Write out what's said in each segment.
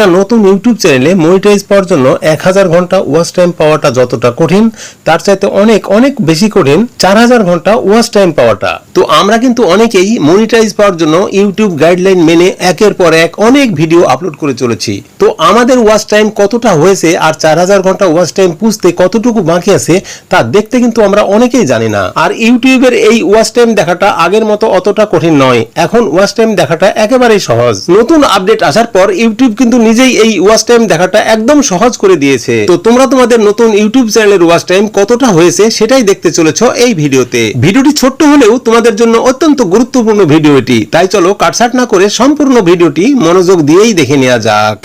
একটা নতুন ইউটিউব চ্যানেলে মনিটাইজ পাওয়ার জন্য এক হাজার ঘণ্টা ওয়াচ টাইম পাওয়াটা যতটা কঠিন, তার চাইতে অনেক অনেক বেশি কঠিন চার হাজার ঘণ্টা ওয়াচ টাইম পাওয়াটা। তো আমরা কিন্তু অনেকেই মনিটাইজ পাওয়ার জন্য ইউটিউব গাইডলাইন মেনে একের পর এক অনেক ভিডিও আপলোড করে চলেছি। তো আমাদের ওয়াচ টাইম কতটা হয়েছে আর চার হাজার ঘণ্টা ওয়াচ টাইম পুষতে কতটুকু বাকি আছে, তা দেখতে কিন্তু আমরা অনেকেই জানি না। আর ইউটিউবের এই ওয়াচ টাইম দেখাটা আগের মতো অতটা কঠিন নয়, এখন ওয়াচ টাইম দেখাটা একেবারেই সহজ। নতুন আপডেট আসার পর ইউটিউব কিন্তু নিজেই এই ওয়াচ টাইম দেখাটা একদম সহজ করে দিয়েছে। তো তোমরা তোমাদের নতুন ইউটিউব চ্যানেলের ওয়াচ টাইম কতটা হয়েছে সেটাই দেখতে চলেছ এই ভিডিওতে। ভিডিওটি ছোট্ট হলেও তোমাদের জন্য অত্যন্ত গুরুত্বপূর্ণ ভিডিও এটি তাই চলো কাটসাট না করে সম্পূর্ণ ভিডিওটি মনোযোগ দিয়েই দেখে নেওয়া যাক।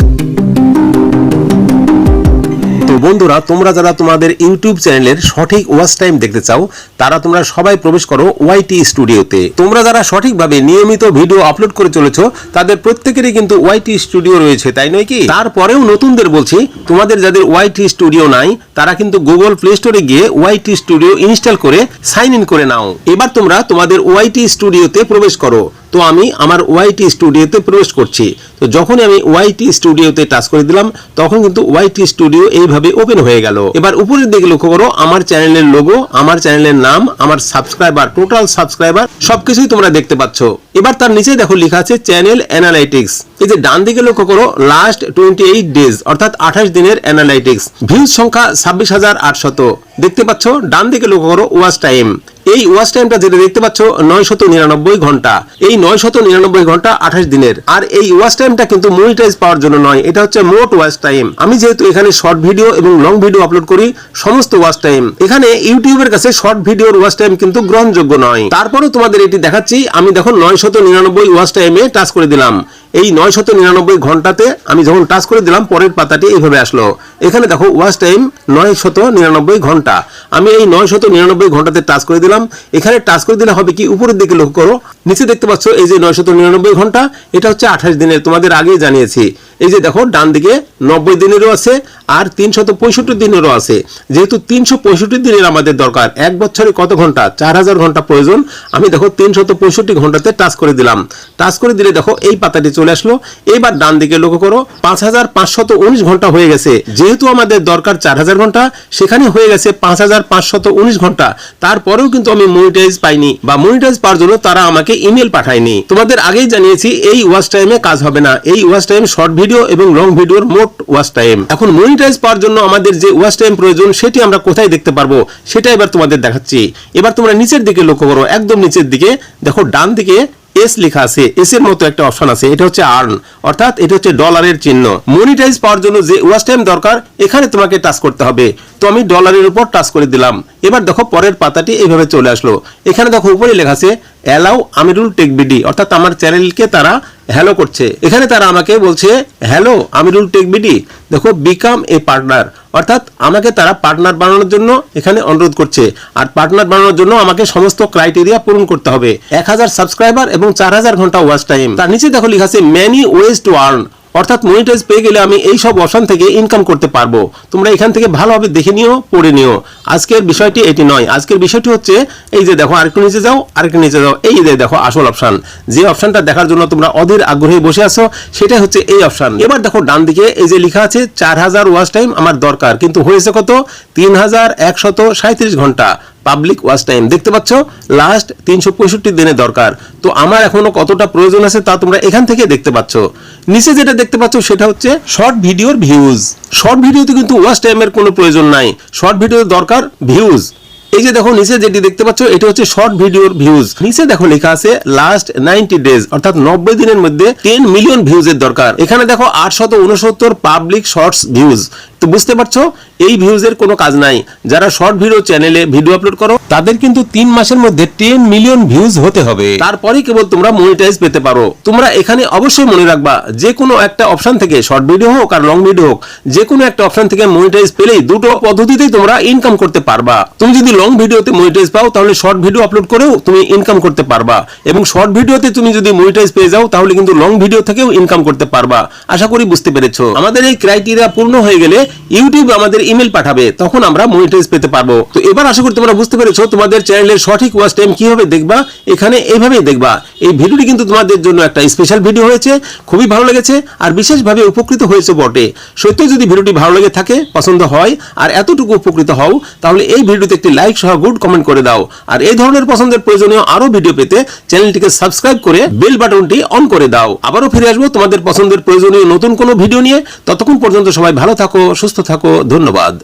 বন্ধুরা, তোমরা যারা তোমাদের ইউটিউব চ্যানেলের সঠিক ওয়াচ টাইম দেখতে চাও, তারা তোমরা সবাই প্রবেশ করো ওয়াইটি স্টুডিওতে। তোমরা যারা সঠিকভাবে নিয়মিত ভিডিও আপলোড করে চলেছো, তাদের প্রত্যেকেরই কিন্তু ওয়াইটি স্টুডিও রয়েছে, তাই নয় কি? তারপরেও নতুনদের বলছি, তোমাদের যাদের ওয়াইটি স্টুডিও নাই, তারা কিন্তু গুগল প্লে স্টোরে গিয়ে ওয়াইটি স্টুডিও ইনস্টল করে সাইন ইন করে নাও। এবার তোমরা তোমাদের ওয়াইটি স্টুডিওতে প্রবেশ করো। তো আমি আমার ওয়াইটি স্টুডিওতে প্রবেশ করছি। তো যখনই আমি ওয়াইটি স্টুডিওতে টাচ করে দিলাম, তখন কিন্তু ওয়াইটি স্টুডিও এইভাবে ওপেন হয়ে গেল। এবার উপরের দিকে লক্ষ্য করো, আমার চ্যানেলের লোগো আমার চ্যানেলের নাম, আমার সাবস্ক্রাইবার টোটাল সাবস্ক্রাইবার সবকিছুই তোমরা দেখতে পাচ্ছ। এবার তার নিচে দেখো, লেখা আছে চ্যানেল অ্যানালাইটিক্স এই যে ডান দিকে লক্ষ্য করো লাস্ট টোয়েন্টি এইট ডেজ অর্থাৎ আঠাশ দিনের অ্যানালাইটিক্স ভিউজ সংখ্যা ছাব্বিশ হাজার আটশত। দেখতে পাচ্ছ, ডান দিকে লক্ষ্য করো ওয়াচ টাইম এই ওয়াচ টাইমটা যেটা দেখতে পাচ্ছ নয় শত নিরানব্বই ঘণ্টা। এই নয় শত নিরানব্বই ঘণ্টা আঠাশ দিনের। আর এই ওয়াচ টাইমটা কিন্তু মনিটাইজ পাওয়ার জন্য নয়, এটা হচ্ছে মোট ওয়াচ টাইম আমি যেহেতু এখানে শর্ট ভিডিও এবং লং ভিডিও আপলোড করি, সমস্ত ওয়াচ টাইম এখানে ইউটিউবের কাছে শর্ট ভিডিওর ওয়াচ টাইম কিন্তু গ্রহণযোগ্য নয়। তারপরেও তোমাদের এটি দেখাচ্ছি, আমি দেখো নয় শত নিরানব্বই ওয়াচ টাইমে টাচ করে দিলাম। এই নয় শত নিরানব্বই ঘন্টাতে আমি যখন টাচ করে দিলাম, পরের পাতাটি এইভাবে আসলো। এখানে দেখো ওয়াচ টাইম নয় শত নিরানব্বই ঘণ্টা। আমি এই নয় শত নিরানব্বই ঘন্টাতে টাচ করে দিলাম এখানে টাচ করে দিলে হবে কি? উপরের দিকে লক্ষ্য করো। নিচে দেখতে পাচ্ছ, এই যে নয় শত নিরানব্বই ঘণ্টা, এটা হচ্ছে আঠাশ দিনের, তোমাদের আগেই জানিয়েছি। এই যে দেখো, ডান দিকে নব্বই দিনেরও আছে, আর তিনশত পঁয়ষট্টি দিনেরও আছে। যেহেতু তিনশো পঁয়ষট্টি দিনের আমাদের দরকার, এক বছরে কত ঘণ্টা? চার হাজার ঘণ্টা প্রয়োজন। আমি দেখো, তিনশত পঁয়ষট্টি ঘন্টাতে টাচ করে দিলাম। টাচ করে দিলে দেখো, এই পাতাটি চলে আসলো। এবার ডান দিকে লক্ষ্য করো, পাঁচ হাজার পাঁচশত উনিশ ঘণ্টা হয়ে গেছে। যেহেতু আমাদের দরকার চার হাজার ঘণ্টা, সেখানে হয়ে গেছে পাঁচ হাজার পাঁচশত উনিশ ঘণ্টা। তারপরেও কিন্তু আমি মনিটাইজ পাইনি, বা মনিটাইজ পাওয়ার জন্য তারা আমাকে ইমেল পাঠায়নি। তোমাদের আগেই জানিয়েছি, এই ওয়াচ টাইমে কাজ হবে না। এই ওয়াচ টাইম শর্ট ভিডিও এবং লং ভিডিওর মোট ওয়াচ টাইম এখন মনিটাইজ পাওয়ার জন্য আমাদের যে ওয়াচ টাইম প্রয়োজন, সেটি আমরা কোথায় দেখতে পারব, সেটা এবার তোমাদের দেখাচ্ছি। এবার তোমরা নিচের দিকে লক্ষ্য করো, একদম নিচের দিকে। দেখো, ডান দিকে এস লেখা আছে। এস এর মতো একটা অপশন আছে। এটা হচ্ছে আর্ন অর্থাৎ এটা হচ্ছে ডলারের চিহ্ন। মনিটাইজ পাওয়ার জন্য যে ওয়াচ টাইম দরকার, এখানে তোমাকে টাচ করতে হবে। তো আমি ডলারের উপর টাচ করে দিলাম। এবার দেখো, পরের পাতাটি এইভাবে চলে আসলো। এখানে দেখো, উপরে লেখা আছে অ্যালাউ আমিরুল টেক বিডি অর্থাৎ আমার চ্যানেলকে তারা হ্যালো করছে। এখানে তারা আমাকে বলছে হ্যালো আমিরুল টেক বিডি দেখো বিকাম এ পার্টনার অর্থাৎ আমাকে তারা পার্টনার বানানোর জন্য এখানে অনুরোধ করছে। আর পার্টনার বানানোর জন্য আমাকে সমস্ত ক্রাইটেরিয়া পূরণ করতে হবে। এক হাজার সাবস্ক্রাইবার এবং চার হাজার ঘণ্টা ওয়াচ টাইম তার নিচে দেখো লিখা আছে ম্যানি ওয়েস্ট টু আর্ন অর্থাৎ মনিটাইজ পেয়ে গেলে আমি এই সব অপশন থেকে ইনকাম করতে পারব। তোমরা এখান থেকে ভালোভাবে দেখে নিও, পড়ে নিও। আজকের বিষয়টি এটি নয়। আজকের বিষয়টি হচ্ছে, এই যে দেখো, আরেকটু নিচে যাও, আরেকটু নিচে যাও। এই যে দেখো, আসল অপশন যে অপশনটা দেখার জন্য তোমরা অধীর আগ্রহে বসে আছো, সেটাই হচ্ছে এই অপশন এবার দেখো, ডান দিকে এই যে লেখা আছে, চার হাজার ওয়াচ টাইম আমার দরকার। কিন্তু হয়েছে কত? তিন হাজার একশত ঘণ্টা। পাবলিক ওয়াচ টাইম দেখতে পাচ্ছ? লাস্ট তিনশো পঁয়ষট্টি দিনে দরকার। তো আমার এখনও কতটা প্রয়োজন আছে তা তোমরা এখান থেকে দেখতে পাচ্ছ। নিচে যেটা দেখতে পাচ্ছ সেটা হচ্ছে শর্ট ভিডিওর ভিউজ শর্ট ভিডিওতে কিন্তু ওয়াচ টাইমের কোনো প্রয়োজন নাই। শর্ট ভিডিওর দরকার ভিউজ এই যে দেখো, নিচে যেটি দেখতে পাচ্ছ, এটা হচ্ছে শর্ট ভিডিওর ভিউজ নিচে দেখো লেখা আছে লাস্ট নাইনটি ডেজ অর্থাৎ নব্বই দিনের মধ্যে টেন মিলিয়ন ভিউজ এর দরকার। এখানে দেখো আটশত উনসত্তর পাবলিক শর্টস ভিউজ তো বুঝতে পারছ? এই ভিউজের কোনো কাজ নাই। যারা শর্ট ভিডিও চ্যানেলে ভিডিও আপলোড করো, তাদের কিন্তু তিন মাসের মধ্যে টেন মিলিয়ন ভিউজ হতে হবে। তারপরেই কেবল তোমরা মনিটাইজ পেতে পারো। তোমরা এখানে অবশ্যই মনে রাখবা, যে কোনো একটা অপশন থেকে শর্ট ভিডিও হোক আর লং ভিডিও হোক, যে কোনো একটা অপশন থেকে মনিটাইজ পেলেই দুটো পদ্ধতিতেই তোমরা ইনকাম করতে পারবা। তুমি যদি লং ভিডিওতে মনিটাইজ পাও, তাহলে শর্ট ভিডিও আপলোড করেও তুমি ইনকাম করতে পারবা। এবং শর্ট ভিডিওতে তুমি যদি মনিটাইজ পেয়ে যাও, তাহলে কিন্তু লং ভিডিও থেকেও ইনকাম করতে পারবা। আশা করি বুঝতে পেরেছ। আমাদের এই ক্রাইটেরিয়া পূর্ণ হয়ে গেলে ইউটিউব আমাদের ইমেল পাঠাবে, তখন আমরা মনিটাইজ পেতে পারব। তো এবার আশা করি তোমরা বুঝতে পেরেছ তোমাদের চ্যানেলের সঠিক ওয়াচ টাইম কীভাবে দেখবা, এখানে এইভাবেই দেখবা। এই ভিডিওটি কিন্তু তোমাদের জন্য একটা স্পেশাল ভিডিও হয়েছে, খুবই ভালো লেগেছে আর বিশেষভাবে উপকৃত হয়েছে বটে। সত্যি যদি ভিডিওটি ভালো লেগে থাকে, পছন্দ হয় আর এতটুকু উপকৃত হও, তাহলে এই ভিডিওতে একটি লাইক সহ গুড কমেন্ট করে দাও। আর এই ধরনের পছন্দের প্রয়োজনীয় আরও ভিডিও পেতে চ্যানেলটিকে সাবস্ক্রাইব করে বেল বাটনটি অন করে দাও। আবারও ফিরে আসব তোমাদের পছন্দের প্রয়োজনীয় নতুন কোনো ভিডিও নিয়ে। ততক্ষণ পর্যন্ত সবাই ভালো থাকো, সুস্থ থাকো, ধন্যবাদ।